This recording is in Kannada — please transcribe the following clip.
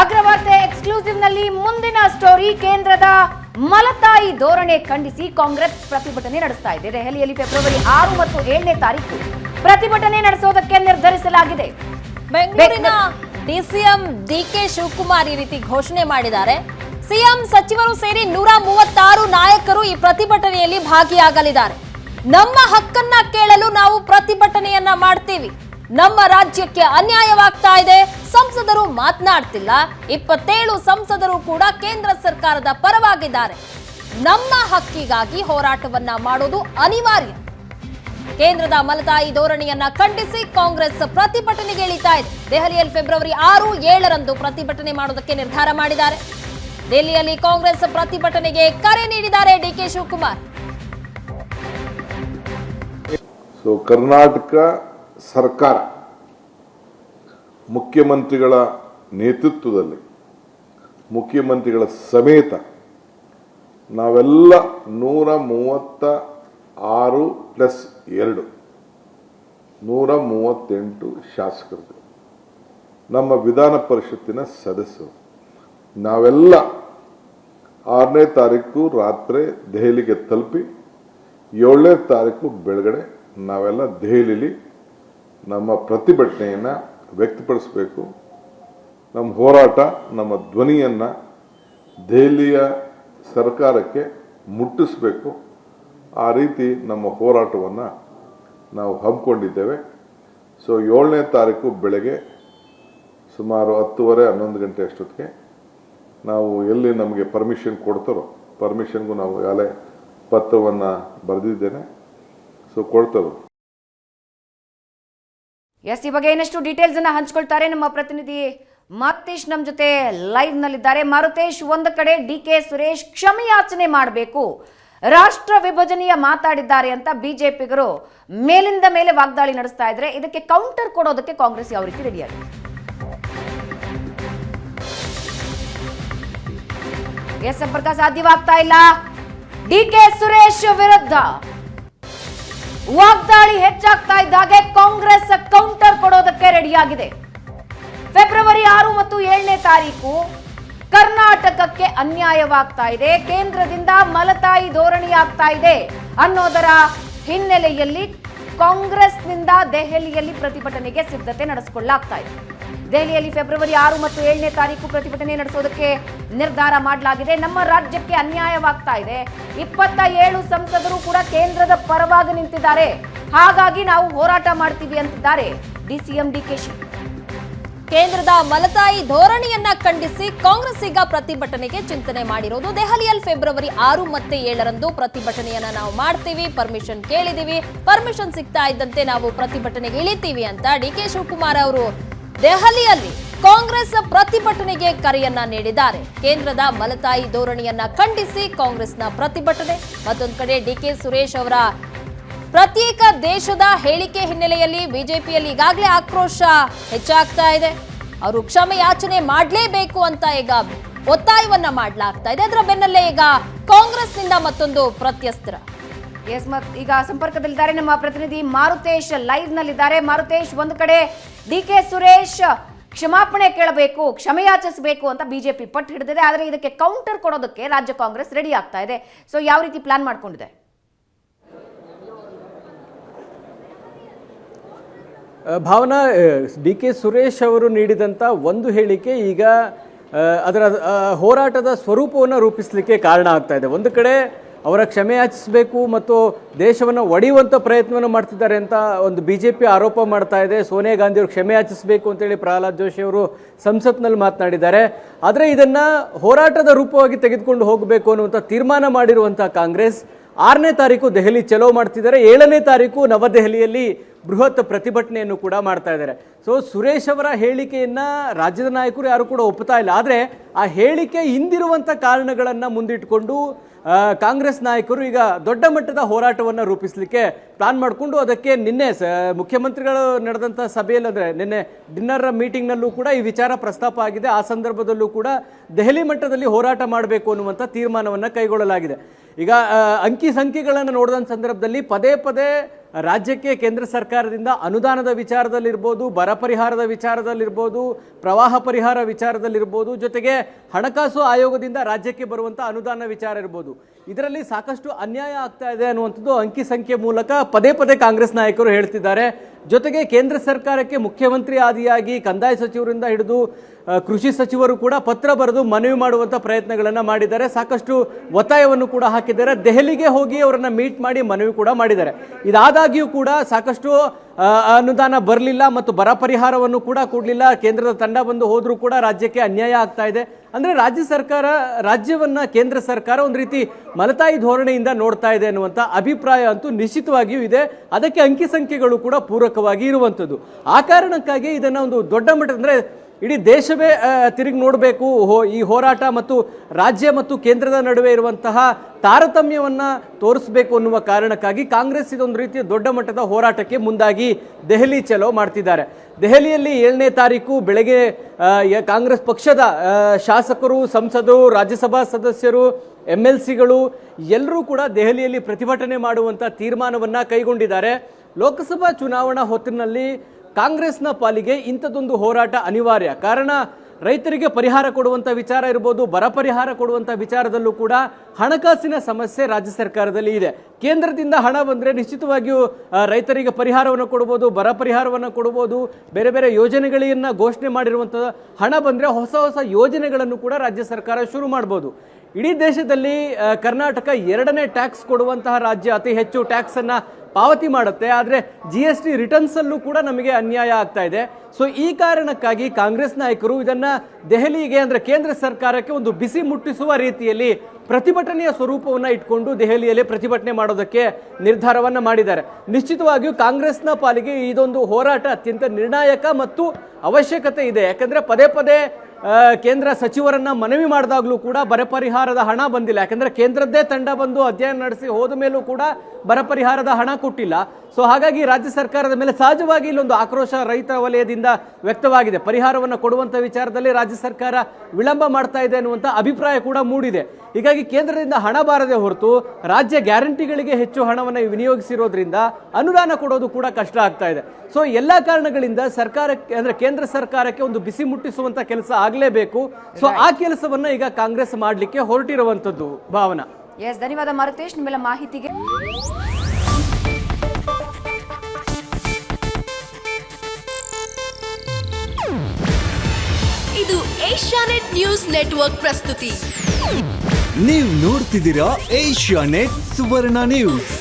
ಅಗ್ರವಾರ್ತೆ ಎಕ್ಸ್ಕ್ಲೂಸಿವ್ನಲ್ಲಿ ಮುಂದಿನ ಸ್ಟೋರಿ ಕೇಂದ್ರದ ಮಲತಾಯಿ ಧೋರಣೆ ಖಂಡಿಸಿ ಕಾಂಗ್ರೆಸ್ ಪ್ರತಿಭಟನೆ ನಡೆಸ್ತಾ ಇದೆ. ದೆಹಲಿಯಲ್ಲಿ ಫೆಬ್ರವರಿ ಆರು ಮತ್ತು ಏಳನೇ ತಾರೀಕು ಪ್ರತಿಭಟನೆ ನಡೆಸೋದಕ್ಕೆ ನಿರ್ಧರಿಸಲಾಗಿದೆ. ಬೆಂಗಳೂರಿನ ಡಿಸಿಎಂ ಡಿಕೆ ಶಿವಕುಮಾರ್ ಈ ರೀತಿ ಘೋಷಣೆ ಮಾಡಿದ್ದಾರೆ. ಸಿಎಂ ಸಚಿವರು ಸೇರಿ ನೂರ ಮೂವತ್ತಾರು ನಾಯಕರು ಈ ಪ್ರತಿಭಟನೆಯಲ್ಲಿ ಭಾಗಿಯಾಗಲಿದ್ದಾರೆ. ನಮ್ಮ ಹಕ್ಕನ್ನ ಕೇಳಲು ನಾವು ಪ್ರತಿಭಟನೆಯನ್ನ ಮಾಡ್ತೀವಿ. ನಮ್ಮ ರಾಜ್ಯಕ್ಕೆ ಅನ್ಯಾಯವಾಗ್ತಾ ಇದೆ. ಸಂಸದರು ಮಾತನಾಡ್ತಿಲ್ಲ. ಇಪ್ಪತ್ತೇಳು ಸಂಸದರು ಕೂಡ ಕೇಂದ್ರ ಸರ್ಕಾರದ ಪರವಾಗಿದ್ದಾರೆ. ನಮ್ಮ ಹಕ್ಕಿಗಾಗಿ ಹೋರಾಟವನ್ನ ಮಾಡೋದು ಅನಿವಾರ್ಯ. ಕೇಂದ್ರದ ಮಲತಾಯಿ ಧೋರಣೆಯನ್ನ ಖಂಡಿಸಿ ಕಾಂಗ್ರೆಸ್ ಪ್ರತಿಭಟನೆಗೆ ಇಳಿತಾ ಇದೆ. ದೆಹಲಿಯಲ್ಲಿ ಫೆಬ್ರವರಿ ಆರು, ಏಳರಂದು ಪ್ರತಿಭಟನೆ ಮಾಡೋದಕ್ಕೆ ನಿರ್ಧಾರ ಮಾಡಿದ್ದಾರೆ. ದೆಹಲಿಯಲ್ಲಿ ಕಾಂಗ್ರೆಸ್ ಪ್ರತಿಭಟನೆಗೆ ಕರೆ ನೀಡಿದ್ದಾರೆ ಡಿಕೆ ಶಿವಕುಮಾರ್. ಕರ್ನಾಟಕ ಸರ್ಕಾರ. ಮುಖ್ಯಮಂತ್ರಿಗಳ ನೇತೃತ್ವದಲ್ಲಿ, ಮುಖ್ಯಮಂತ್ರಿಗಳ ಸಮೇತ ನಾವೆಲ್ಲ ನೂರ ಮೂವತ್ತ ಆರು ಪ್ಲಸ್ ಎರಡು, ನೂರ ಮೂವತ್ತೆಂಟು ಶಾಸಕರು ನಮ್ಮ ವಿಧಾನ ಪರಿಷತ್ತಿನ ಸದಸ್ಯರು. ನಾವೆಲ್ಲ ಆರನೇ ತಾರೀಕು ರಾತ್ರಿ ದೆಹಲಿಗೆ ತಲುಪಿ, ಏಳನೇ ತಾರೀಕು ಬೆಳಗಡೆ ನಾವೆಲ್ಲ ದೆಹಲಿಲಿ ನಮ್ಮ ಪ್ರತಿಭಟನೆಯನ್ನು ವ್ಯಕ್ತಪಡಿಸಬೇಕು. ನಮ್ಮ ಹೋರಾಟ, ನಮ್ಮ ಧ್ವನಿಯನ್ನು ದೆಹಲಿಯ ಸರ್ಕಾರಕ್ಕೆ ಮುಟ್ಟಿಸಬೇಕು. ಆ ರೀತಿ ನಮ್ಮ ಹೋರಾಟವನ್ನು ನಾವು ಹಮ್ಮಿಕೊಂಡಿದ್ದೇವೆ. ಸೊ, ಏಳನೇ ತಾರೀಕು ಬೆಳಗ್ಗೆ ಸುಮಾರು ಹತ್ತುವರೆ, ಹನ್ನೊಂದು ಗಂಟೆ ಅಷ್ಟೊತ್ತಿಗೆ ನಾವು ಎಲ್ಲಿ ನಮಗೆ ಪರ್ಮಿಷನ್ ಕೊಡ್ತಾರೋ ಪರ್ಮಿಷನ್ಗೂ ನಾವು ಯಾವ ಪತ್ರವನ್ನು ಬರೆದಿದ್ದೇನೆ. ಸೊ, ಕೊಡ್ತಾರೆ. ಎಸ್, ಈ ಬಗ್ಗೆ ಇನ್ನಷ್ಟು ಡೀಟೇಲ್ಸ್ ಅನ್ನ ಹಂಚ್ಕೊಳ್ತಾರೆ ನಮ್ಮ ಪ್ರತಿನಿಧಿ ಮಾರುತೇಶ್ ನಮ್ಮ ಜೊತೆ ಲೈವ್ ನಲ್ಲಿದ್ದಾರೆ. ಮಾರುತೇಶ್, ಒಂದು ಕಡೆ ಡಿ ಕೆ ಸುರೇಶ್ ಕ್ಷಮೆಯಾಚನೆ ಮಾಡಬೇಕು. ರಾಷ್ಟ್ರ ವಿಭಜನೆಯ ಮಾತಾಡಿದ್ದಾರೆ ಅಂತ ಬಿಜೆಪಿಗರು ಮೇಲಿಂದ ಮೇಲೆ ವಾಗ್ದಾಳಿ ನಡೆಸ್ತಾ ಇದ್ರೆ ಇದಕ್ಕೆ ಕೌಂಟರ್ ಕೊಡೋದಕ್ಕೆ ಕಾಂಗ್ರೆಸ್ ಯಾವ ರೀತಿ ರೆಡಿಯಾಗಿದೆ ಎಸ್, ಸಂಪರ್ಕ ಸಾಧ್ಯವಾಗ್ತಾ ಇಲ್ಲ. ಡಿ ಕೆ ಸುರೇಶ್ ವಿರುದ್ಧ ವಾಗ್ದಾಳಿ ಹೆಚ್ಚಾಗ್ತಾ ಇದ್ದಾಗೆ ಕಾಂಗ್ರೆಸ್ ಕೌಂಟರ್ ಕೊಡೋದಕ್ಕೆ ರೆಡಿಯಾಗಿದೆ. ಫೆಬ್ರವರಿ ಆರು ಮತ್ತು ಏಳನೇ ತಾರೀಕು ಕರ್ನಾಟಕಕ್ಕೆ ಅನ್ಯಾಯವಾಗ್ತಾ ಇದೆ. ಕೇಂದ್ರದಿಂದ ಮಲತಾಯಿ ಧೋರಣೆ ಆಗ್ತಾ ಇದೆ ಅನ್ನೋದರ ಹಿನ್ನೆಲೆಯಲ್ಲಿ ಕಾಂಗ್ರೆಸ್ನಿಂದ ದೆಹಲಿಯಲ್ಲಿ ಪ್ರತಿಭಟನೆಗೆ ಸಿದ್ಧತೆ ನಡೆಸಿಕೊಳ್ಳಲಾಗ್ತಾ ಇದೆ. ದೆಹಲಿಯಲ್ಲಿ ಫೆಬ್ರವರಿ ಆರು ಮತ್ತು ಏಳನೇ ತಾರೀಕು ಪ್ರತಿಭಟನೆ ನಡೆಸೋದಕ್ಕೆ ನಿರ್ಧಾರ ಮಾಡಲಾಗಿದೆ. ನಮ್ಮ ರಾಜ್ಯಕ್ಕೆ ಅನ್ಯಾಯವಾಗ್ತಾ ಇದೆ. ಇಪ್ಪತ್ತ ಏಳು ಸಂಸದರು ಕೂಡ ಕೇಂದ್ರದ ಪರವಾಗಿ ನಿಂತಿದ್ದಾರೆ. ಹಾಗಾಗಿ ನಾವು ಹೋರಾಟ ಮಾಡ್ತೀವಿ ಅಂತಿದ್ದಾರೆ ಡಿಸಿಎಂ ಡಿಕೆಶಿ ಕೇಂದ್ರದ ಮಲತಾಯಿ ಧೋರಣೆಯನ್ನ ಖಂಡಿಸಿ ಕಾಂಗ್ರೆಸ್ ಈಗ ಪ್ರತಿಭಟನೆಗೆ ಚಿಂತನೆ ಮಾಡಿರೋದು. ದೆಹಲಿಯಲ್ಲಿ ಫೆಬ್ರವರಿ ಆರು ಮತ್ತೆ ಏಳರಂದು ಪ್ರತಿಭಟನೆಯನ್ನ ನಾವು ಮಾಡ್ತೀವಿ. ಪರ್ಮಿಷನ್ ಕೇಳಿದೀವಿ. ಪರ್ಮಿಷನ್ ಸಿಗ್ತಾ ಇದ್ದಂತೆ ನಾವು ಪ್ರತಿಭಟನೆಗೆ ಇಳಿತೀವಿ ಅಂತ ಡಿ ಕೆ ಶಿವಕುಮಾರ್ ಅವರು ದೆಹಲಿಯಲ್ಲಿ ಕಾಂಗ್ರೆಸ್ ಪ್ರತಿಭಟನೆಗೆ ಕರೆಯನ್ನ ನೀಡಿದ್ದಾರೆ. ಕೇಂದ್ರದ ಮಲತಾಯಿ ಧೋರಣೆಯನ್ನ ಖಂಡಿಸಿ ಕಾಂಗ್ರೆಸ್ನ ಪ್ರತಿಭಟನೆ. ಮತ್ತೊಂದು ಕಡೆ ಡಿ ಕೆ ಸುರೇಶ್ ಅವರ ಪ್ರತ್ಯೇಕ ದೇಶದ ಹೇಳಿಕೆ ಹಿನ್ನೆಲೆಯಲ್ಲಿ ಬಿಜೆಪಿಯಲ್ಲಿ ಈಗಾಗಲೇ ಆಕ್ರೋಶ ಹೆಚ್ಚಾಗ್ತಾ ಇದೆ. ಅವರು ಕ್ಷಮೆ ಯಾಚನೆ ಮಾಡಲೇಬೇಕು ಅಂತ ಈಗ ಒತ್ತಾಯವನ್ನ ಮಾಡಲಾಗ್ತಾ ಇದೆ. ಅದರ ಬೆನ್ನಲ್ಲೇ ಈಗ ಕಾಂಗ್ರೆಸ್ನಿಂದ ಮತ್ತೊಂದು ಪ್ರತ್ಯಸ್ತ್ರ. ಎಸ್, ಮತ್ ಈಗ ಸಂಪರ್ಕದಲ್ಲಿದ್ದಾರೆ ನಮ್ಮ ಪ್ರತಿನಿಧಿ ಮಾರುತೇಶ್ ಲೈವ್ ನಲ್ಲಿದ್ದಾರೆ ಮಾರುತೇಶ್, ಒಂದು ಕಡೆ ಡಿ ಕೆ ಸುರೇಶ್ ಕ್ಷಮಾಪಣೆ ಕೇಳಬೇಕು ಕ್ಷಮೆಯಾಚಿಸಬೇಕು ಅಂತ ಬಿಜೆಪಿ ಪಟ್ಟು ಹಿಡಿದಿದೆ. ಆದರೆ ಇದಕ್ಕೆ ಕೌಂಟರ್ ಕೊಡೋದಕ್ಕೆ ರಾಜ್ಯ ಕಾಂಗ್ರೆಸ್ ರೆಡಿ ಆಗ್ತಾ ಇದೆ. ಸೊ ಯಾವ ರೀತಿ ಪ್ಲಾನ್ ಮಾಡ್ಕೊಂಡಿದೆ? ಭಾವನಾ ಡಿ ಕೆ ಸುರೇಶ್ ಅವರು ನೀಡಿದಂಥ ಒಂದು ಹೇಳಿಕೆ ಈಗ ಅದರ ಹೋರಾಟದ ಸ್ವರೂಪವನ್ನು ರೂಪಿಸಲಿಕ್ಕೆ ಕಾರಣ ಆಗ್ತಾ ಇದೆ. ಒಂದು ಕಡೆ ಅವರ ಕ್ಷಮೆ ಯಾಚಿಸಬೇಕು ಮತ್ತು ದೇಶವನ್ನು ಒಡೆಯುವಂಥ ಪ್ರಯತ್ನವನ್ನು ಮಾಡ್ತಿದ್ದಾರೆ ಅಂತ ಒಂದು ಬಿ ಜೆ ಪಿ ಆರೋಪ ಮಾಡ್ತಾ ಇದೆ. ಸೋನಿಯಾ ಗಾಂಧಿ ಅವರು ಕ್ಷಮೆ ಯಾಚಿಸಬೇಕು ಅಂತೇಳಿ ಪ್ರಹ್ಲಾದ್ ಜೋಶಿ ಅವರು ಸಂಸತ್ನಲ್ಲಿ ಮಾತನಾಡಿದ್ದಾರೆ. ಆದರೆ ಇದನ್ನು ಹೋರಾಟದ ರೂಪವಾಗಿ ತೆಗೆದುಕೊಂಡು ಹೋಗಬೇಕು ಅನ್ನುವಂಥ ತೀರ್ಮಾನ ಮಾಡಿರುವಂಥ ಕಾಂಗ್ರೆಸ್ ಆರನೇ ತಾರೀಕು ದೆಹಲಿ ಚಲೋ ಮಾಡ್ತಿದ್ದಾರೆ. ಏಳನೇ ತಾರೀಕು ನವದೆಹಲಿಯಲ್ಲಿ ಬೃಹತ್ ಪ್ರತಿಭಟನೆಯನ್ನು ಕೂಡ ಮಾಡ್ತಾ ಇದ್ದಾರೆ. ಸೊ ಸುರೇಶ್ ಅವರ ಹೇಳಿಕೆಯನ್ನ ರಾಜ್ಯದ ನಾಯಕರು ಯಾರು ಕೂಡ ಒಪ್ಪುತ್ತಾ ಇಲ್ಲ. ಆದರೆ ಆ ಹೇಳಿಕೆ ಹಿಂದಿರುವಂಥ ಕಾರಣಗಳನ್ನು ಮುಂದಿಟ್ಕೊಂಡು ಕಾಂಗ್ರೆಸ್ ನಾಯಕರು ಈಗ ದೊಡ್ಡ ಮಟ್ಟದ ಹೋರಾಟವನ್ನು ರೂಪಿಸಲಿಕ್ಕೆ ಪ್ಲಾನ್ ಮಾಡಿಕೊಂಡು ಅದಕ್ಕೆ ನಿನ್ನೆ ಮುಖ್ಯಮಂತ್ರಿಗಳು ನಡೆದಂಥ ಸಭೆಯಲ್ಲಿ ಅಂದರೆ ನಿನ್ನೆ ಡಿನ್ನರ್ ಮೀಟಿಂಗ್ನಲ್ಲೂ ಕೂಡ ಈ ವಿಚಾರ ಪ್ರಸ್ತಾಪ ಆಗಿದೆ. ಆ ಸಂದರ್ಭದಲ್ಲೂ ಕೂಡ ದೆಹಲಿ ಮಟ್ಟದಲ್ಲಿ ಹೋರಾಟ ಮಾಡಬೇಕು ಅನ್ನುವಂಥ ತೀರ್ಮಾನವನ್ನು ಕೈಗೊಳ್ಳಲಾಗಿದೆ. ಈಗ ಅಂಕಿ ಸಂಖ್ಯೆಗಳನ್ನು ನೋಡಿದ ಸಂದರ್ಭದಲ್ಲಿ ಪದೇ ಪದೇ ರಾಜ್ಯಕ್ಕೆ ಕೇಂದ್ರ ಸರ್ಕಾರದಿಂದ ಅನುದಾನದ ವಿಚಾರದಲ್ಲಿರ್ಬೋದು, ಬರ ಪರಿಹಾರದ ವಿಚಾರದಲ್ಲಿರ್ಬೋದು, ಪ್ರವಾಹ ಪರಿಹಾರ ವಿಚಾರದಲ್ಲಿರ್ಬೋದು, ಜೊತೆಗೆ ಹಣಕಾಸು ಆಯೋಗದಿಂದ ರಾಜ್ಯಕ್ಕೆ ಬರುವಂಥ ಅನುದಾನ ವಿಚಾರ ಇರ್ಬೋದು. ಇದರಲ್ಲಿ ಸಾಕಷ್ಟು ಅನ್ಯಾಯ ಆಗ್ತಾ ಇದೆ ಅನ್ನುವಂಥದ್ದು ಅಂಕಿ ಸಂಖ್ಯೆ ಮೂಲಕ ಪದೇ ಪದೇ ಕಾಂಗ್ರೆಸ್ ನಾಯಕರು ಹೇಳ್ತಿದ್ದಾರೆ. ಜೊತೆಗೆ ಕೇಂದ್ರ ಸರ್ಕಾರಕ್ಕೆ ಮುಖ್ಯಮಂತ್ರಿ ಆದಿಯಾಗಿ ಕಂದಾಯ ಸಚಿವರಿಂದ ಹಿಡಿದು ಕೃಷಿ ಸಚಿವರು ಕೂಡ ಪತ್ರ ಬರೆದು ಮನವಿ ಮಾಡುವಂಥ ಪ್ರಯತ್ನಗಳನ್ನು ಮಾಡಿದ್ದಾರೆ. ಸಾಕಷ್ಟು ಒತ್ತಾಯವನ್ನು ಕೂಡ ಹಾಕಿದ್ದಾರೆ. ದೆಹಲಿಗೆ ಹೋಗಿ ಅವರನ್ನು ಮೀಟ್ ಮಾಡಿ ಮನವಿ ಕೂಡ ಮಾಡಿದ್ದಾರೆ. ಇದಾದಾಗಿಯೂ ಕೂಡ ಸಾಕಷ್ಟು ಅನುದಾನ ಬರಲಿಲ್ಲ ಮತ್ತು ಬರ ಪರಿಹಾರವನ್ನು ಕೂಡ ಕೊಡಲಿಲ್ಲ. ಕೇಂದ್ರದ ತಂಡ ಬಂದು ಹೋದರೂ ಕೂಡ ರಾಜ್ಯಕ್ಕೆ ಅನ್ಯಾಯ ಆಗ್ತಾ ಇದೆ. ಅಂದರೆ ರಾಜ್ಯ ಸರ್ಕಾರ, ರಾಜ್ಯವನ್ನು ಕೇಂದ್ರ ಸರ್ಕಾರ ಒಂದು ರೀತಿ ಮಲತಾಯಿ ಧೋರಣೆಯಿಂದ ನೋಡ್ತಾ ಇದೆ ಅನ್ನುವಂಥ ಅಭಿಪ್ರಾಯ ಅಂತೂ ನಿಶ್ಚಿತವಾಗಿಯೂ ಇದೆ. ಅದಕ್ಕೆ ಅಂಕಿ ಸಂಖ್ಯೆಗಳು ಕೂಡ ಪೂರಕವಾಗಿ ಇರುವಂಥದ್ದು. ಆ ಕಾರಣಕ್ಕಾಗಿ ಇದನ್ನು ಒಂದು ದೊಡ್ಡ ಮಟ್ಟ ಅಂದರೆ ಇಡೀ ದೇಶವೇ ತಿರುಗಿ ನೋಡಬೇಕು. ಹೋ, ಈ ಹೋರಾಟ ಮತ್ತು ರಾಜ್ಯ ಮತ್ತು ಕೇಂದ್ರದ ನಡುವೆ ಇರುವಂತಹ ತಾರತಮ್ಯವನ್ನು ತೋರಿಸಬೇಕು ಅನ್ನುವ ಕಾರಣಕ್ಕಾಗಿ ಕಾಂಗ್ರೆಸ್ ಇದೊಂದು ರೀತಿಯ ದೊಡ್ಡ ಮಟ್ಟದ ಹೋರಾಟಕ್ಕೆ ಮುಂದಾಗಿ ದೆಹಲಿ ಚಲೋ ಮಾಡ್ತಿದ್ದಾರೆ. ದೆಹಲಿಯಲ್ಲಿ ಏಳನೇ ತಾರೀಕು ಬೆಳಗ್ಗೆ ಕಾಂಗ್ರೆಸ್ ಪಕ್ಷದ ಶಾಸಕರು, ಸಂಸದರು, ರಾಜ್ಯಸಭಾ ಸದಸ್ಯರು ಎಂ ಎಲ್ ಸಿಗಳು ಎಲ್ಲರೂ ಕೂಡ ದೆಹಲಿಯಲ್ಲಿ ಪ್ರತಿಭಟನೆ ಮಾಡುವಂಥ ತೀರ್ಮಾನವನ್ನು ಕೈಗೊಂಡಿದ್ದಾರೆ. ಲೋಕಸಭಾ ಚುನಾವಣಾ ಹೊತ್ತಿನಲ್ಲಿ ಕಾಂಗ್ರೆಸ್ನ ಪಾಲಿಗೆ ಇಂಥದ್ದೊಂದು ಹೋರಾಟ ಅನಿವಾರ್ಯ. ಕಾರಣ, ರೈತರಿಗೆ ಪರಿಹಾರ ಕೊಡುವಂಥ ವಿಚಾರ ಇರ್ಬೋದು, ಬರ ಪರಿಹಾರ ಕೊಡುವಂಥ ವಿಚಾರದಲ್ಲೂ ಕೂಡ ಹಣಕಾಸಿನ ಸಮಸ್ಯೆ ರಾಜ್ಯ ಸರ್ಕಾರದಲ್ಲಿ ಇದೆ. ಕೇಂದ್ರದಿಂದ ಹಣ ಬಂದರೆ ನಿಶ್ಚಿತವಾಗಿಯೂ ರೈತರಿಗೆ ಪರಿಹಾರವನ್ನು ಕೊಡ್ಬೋದು, ಬರ ಪರಿಹಾರವನ್ನು ಕೊಡ್ಬೋದು, ಬೇರೆ ಬೇರೆ ಯೋಜನೆಗಳನ್ನು ಘೋಷಣೆ ಮಾಡಿರುವಂಥ ಹಣ ಬಂದರೆ ಹೊಸ ಹೊಸ ಯೋಜನೆಗಳನ್ನು ಕೂಡ ರಾಜ್ಯ ಸರ್ಕಾರ ಶುರು ಮಾಡ್ಬೋದು. ಇಡೀ ದೇಶದಲ್ಲಿ ಕರ್ನಾಟಕ ಎರಡನೇ ಟ್ಯಾಕ್ಸ್ ಕೊಡುವಂತಹ ರಾಜ್ಯ, ಅತಿ ಹೆಚ್ಚು ಟ್ಯಾಕ್ಸನ್ನು ಪಾವತಿ ಮಾಡುತ್ತೆ. ಆದರೆ ಜಿ ಎಸ್ ಟಿ ರಿಟರ್ನ್ಸಲ್ಲೂ ಕೂಡ ನಮಗೆ ಅನ್ಯಾಯ ಆಗ್ತಾ ಇದೆ. ಸೊ ಈ ಕಾರಣಕ್ಕಾಗಿ ಕಾಂಗ್ರೆಸ್ ನಾಯಕರು ಇದನ್ನು ದೆಹಲಿಗೆ, ಅಂದರೆ ಕೇಂದ್ರ ಸರ್ಕಾರಕ್ಕೆ ಒಂದು ಬಿಸಿ ಮುಟ್ಟಿಸುವ ರೀತಿಯಲ್ಲಿ ಪ್ರತಿಭಟನೆಯ ಸ್ವರೂಪವನ್ನು ಇಟ್ಕೊಂಡು ದೆಹಲಿಯಲ್ಲಿ ಪ್ರತಿಭಟನೆ ಮಾಡೋದಕ್ಕೆ ನಿರ್ಧಾರವನ್ನು ಮಾಡಿದ್ದಾರೆ. ನಿಶ್ಚಿತವಾಗಿಯೂ ಕಾಂಗ್ರೆಸ್ನ ಪಾಲಿಗೆ ಇದೊಂದು ಹೋರಾಟ ಅತ್ಯಂತ ನಿರ್ಣಾಯಕ ಮತ್ತು ಅವಶ್ಯಕತೆ ಇದೆ. ಯಾಕಂದರೆ ಪದೇ ಪದೇ ಕೇಂದ್ರ ಸಚಿವರನ್ನ ಮನವಿ ಮಾಡಿದಾಗಲೂ ಕೂಡ ಬರ ಪರಿಹಾರದ ಹಣ ಬಂದಿಲ್ಲ. ಯಾಕಂದ್ರೆ ಕೇಂದ್ರದ್ದೇ ತಂಡ ಬಂದು ಅಧ್ಯಯನ ನಡೆಸಿ ಹೋದ ಮೇಲೂ ಕೂಡ ಬರ ಪರಿಹಾರದ ಹಣ ಕೊಟ್ಟಿಲ್ಲ. ಸೊ ಹಾಗಾಗಿ ರಾಜ್ಯ ಸರ್ಕಾರದ ಮೇಲೆ ಸಹಜವಾಗಿ ಇಲ್ಲೊಂದು ಆಕ್ರೋಶ ರೈತ ವಲಯದಿಂದ ವ್ಯಕ್ತವಾಗಿದೆ. ಪರಿಹಾರವನ್ನು ಕೊಡುವಂಥ ವಿಚಾರದಲ್ಲಿ ರಾಜ್ಯ ಸರ್ಕಾರ ವಿಳಂಬ ಮಾಡ್ತಾ ಇದೆ ಅನ್ನುವಂಥ ಅಭಿಪ್ರಾಯ ಕೂಡ ಮೂಡಿದೆ. ಹೀಗಾಗಿ ಕೇಂದ್ರದಿಂದ ಹಣ ಬಾರದೆ ಹೊರತು ರಾಜ್ಯ ಗ್ಯಾರಂಟಿಗಳಿಗೆ ಹೆಚ್ಚು ಹಣವನ್ನು ವಿನಿಯೋಗಿಸಿರೋದ್ರಿಂದ ಅನುದಾನ ಕೊಡೋದು ಕೂಡ ಕಷ್ಟ ಆಗ್ತಾ ಇದೆ. ಸೊ ಎಲ್ಲ ಕಾರಣಗಳಿಂದ ಸರ್ಕಾರಕ್ಕೆ, ಅಂದ್ರೆ ಕೇಂದ್ರ ಸರ್ಕಾರಕ್ಕೆ ಒಂದು ಬಿಸಿ ಮುಟ್ಟಿಸುವಂತ ಕೆಲಸ ಆಗಲೇಬೇಕು. ಸೊ ಆ ಕೆಲಸವನ್ನ ಈಗ ಕಾಂಗ್ರೆಸ್ ಮಾಡಲಿಕ್ಕೆ ಹೊರಟಿರುವಂತದ್ದು ಭಾವನಾ. ಎಸ್ ಧನ್ಯವಾದ ಮಾರುತೇಶ್ ನಿಮ್ಮೆಲ್ಲ ಮಾಹಿತಿಗೆ. ಇದು ಏಷ್ಯಾನೆಟ್ ನ್ಯೂಸ್ ನೆಟ್ವರ್ಕ್ ಪ್ರಸ್ತುತಿ. ನೀವು ನೋಡ್ತಿದ್ದೀರಾ ಏಷ್ಯಾ ನೆಟ್ ಸುವರ್ಣ ನ್ಯೂಸ್.